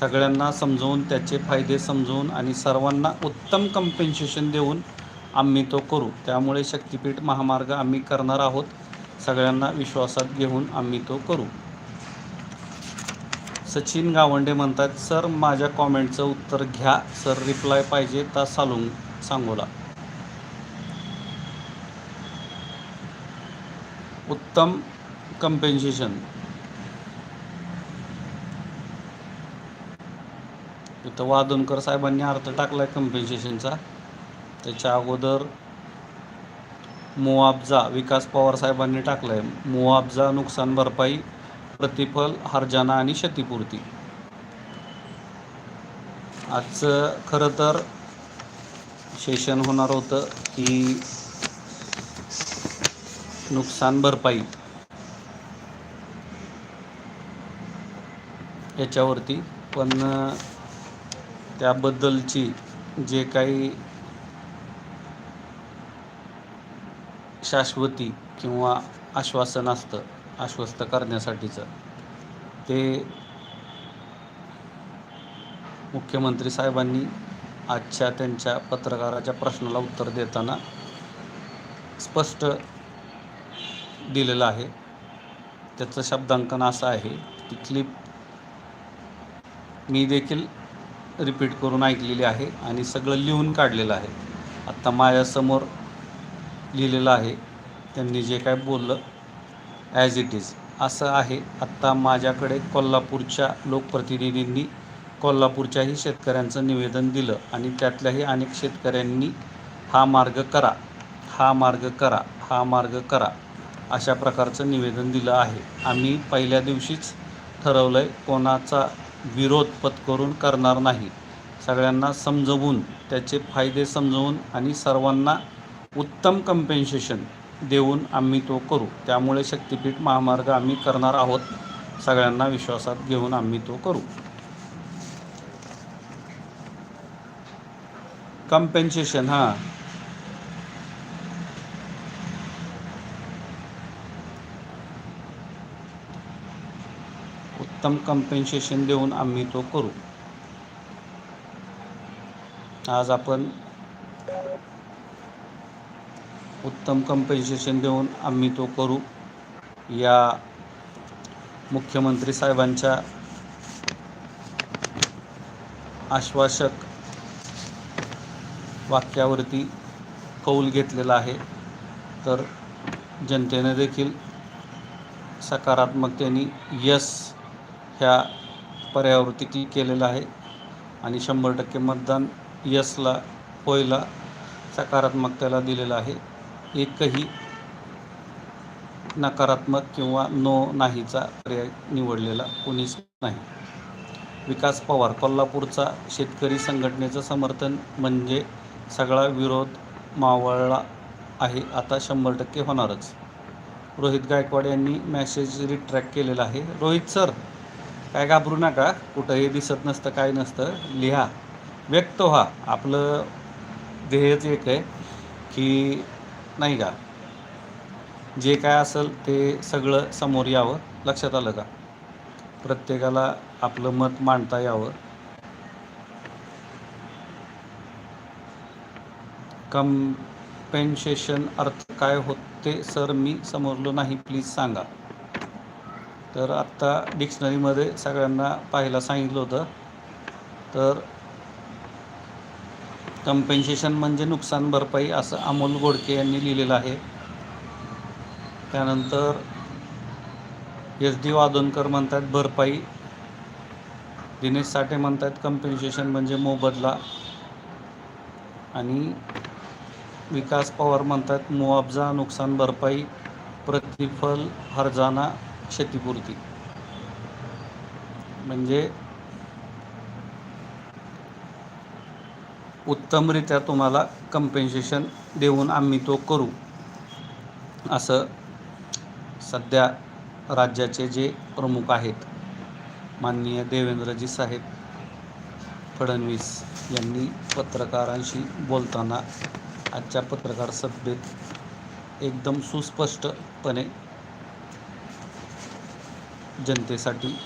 सगळ्यांना समजवून त्याचे फायदे समजवून आणि सर्वांना उत्तम कम्पेन्सेशन देऊन आम्ही तो करू. त्यामुळे शक्तिपीठ महामार्ग आम्ही करणार आहोत. सगळ्यांना विश्वासात घेऊन आम्ही तो करू. सचिन गावंडे म्हणतात सर माझ्या कॉमेंटचं उत्तर घ्या. सर रिप्लाय पाहिजे तर सालून सांगोला. उत्तम कम्पेन्सेशन इथं वादनकर साहेबांनी अर्थ टाकला आहे कम्पेन्सेशनचा त्याच्या अगोदर मुआब्जा विकास पवार साहेबांनी टाकलं आहे मुआब्जा नुकसान भरपाई प्रतिफल हरजाना आणि क्षतिपूर्ती. आजचं खरं तर सेशन होणार होतं की नुकसान भरपाई. याच्यावरती. पण त्याबद्दलची जे काही शाश्वती किंवा आश्वासन असतं आश्वस्त करण्यासाठीचं ते मुख्यमंत्री साहेबांनी आजच्या त्यांच्या पत्रकाराच्या प्रश्नाला उत्तर देताना स्पष्ट दिलेलं आहे. त्याचं शब्दांकन असं आहे की क्लिप मी देखील रिपीट करून ऐकलेली आहे आणि सगळं लिहून काढलेलं आहे. आत्ता माझ्यासमोर लिहिलेलं आहे. त्यांनी जे काय बोललं ॲज इट इज असं आहे. आत्ता माझ्याकडे कोल्हापूरच्या लोकप्रतिनिधींनी कोल्हापूरच्याही शेतकऱ्यांचं निवेदन दिलं आणि त्यातल्याही अनेक शेतकऱ्यांनी हा मार्ग करा हा मार्ग करा हा मार्ग करा अशा प्रकारचं निवेदन दिलं आहे. आम्ही पहिल्या दिवशीच ठरवलं आहे कोणाचा विरोध पत्करून करणार नाही. सगळ्यांना समजवून त्याचे फायदे समजवून आणि सर्वांना उत्तम कम्पेन्सेशन देऊन आम्ही तो करू. त्यामुळे शक्तिपीठ महामार्ग आम्ही करणार आहोत. सगळ्यांना विश्वासात घेऊन आम्ही तो करू. कम्पेन्सेशन हां. उत्तम कम्पेन्सेशन देऊन आम्ही तो करू. आज आपण उत्तम कम्पेन्सेशन देऊन आम्ही तो करू. या मुख्यमंत्री साहेबांच्या आश्वासक वाक्यावरती कौल घेतलेला आहे. तर जनतेनं देखील सकारात्मकतेने यस ह्या पर्यावरती क्लिक केलेलं आहे. आणि शंभर टक्के मतदान यसला होयला सकारात्मकतेला दिलेलं आहे. एकही नकारात्मक किंवा नो नाहीचा पर्याय निवडलेला कोणीच नाही. विकास पवार कोल्हापूरचा शेतकरी संघटनेचं समर्थन म्हणजे सगळा विरोध मावळला आहे आता शंभर टक्के होणारच. रोहित गायकवाड यांनी मॅसेज रिट्रॅक्ट केलेला आहे. रोहित सर काय घाबरू नका कुठंही दिसत नसतं काय नसतं. लिहा. व्यक्त व्हा. आपलं ध्येयच एक आहे की नाही का? जे काय असेल ते सगळं समोर यावं लक्षात आलं का? प्रत्येकाला आपलं मत मांडता यावं. कम्पेन्सेशन अर्थ काय होते सर? मी समजलो नाही. प्लीज सांगा. तर आत्ता डिक्शनरीमध्ये सगळ्यांना पाहायला सांगितलं होतं. तर कम्पेन्सेशन म्हणजे नुकसान भरपाई असं अमोल गोडके यांनी लिहिलेलं आहे. त्यानंतर एस डी वादोनकर म्हणतात भरपाई. दिनेश साठे म्हणतात कम्पेन्सेशन म्हणजे मोबदला. आणि विकास पवार म्हणतात मुआवजा नुकसान भरपाई प्रतिफल हरजाना क्षतिपूर्ती. म्हणजे उत्तमरित्या तुम्हाला कम्पेन्सेशन देऊन आम्ही तो करू. असं सध्या राज्याचे जे प्रमुख आहेत माननीय देवेंद्रजी साहेब फडणवीस यांनी पत्रकारांशी बोलताना आजच्या पत्रकार सभेत एकदम सुस्पष्टपणे जनतेसाठी.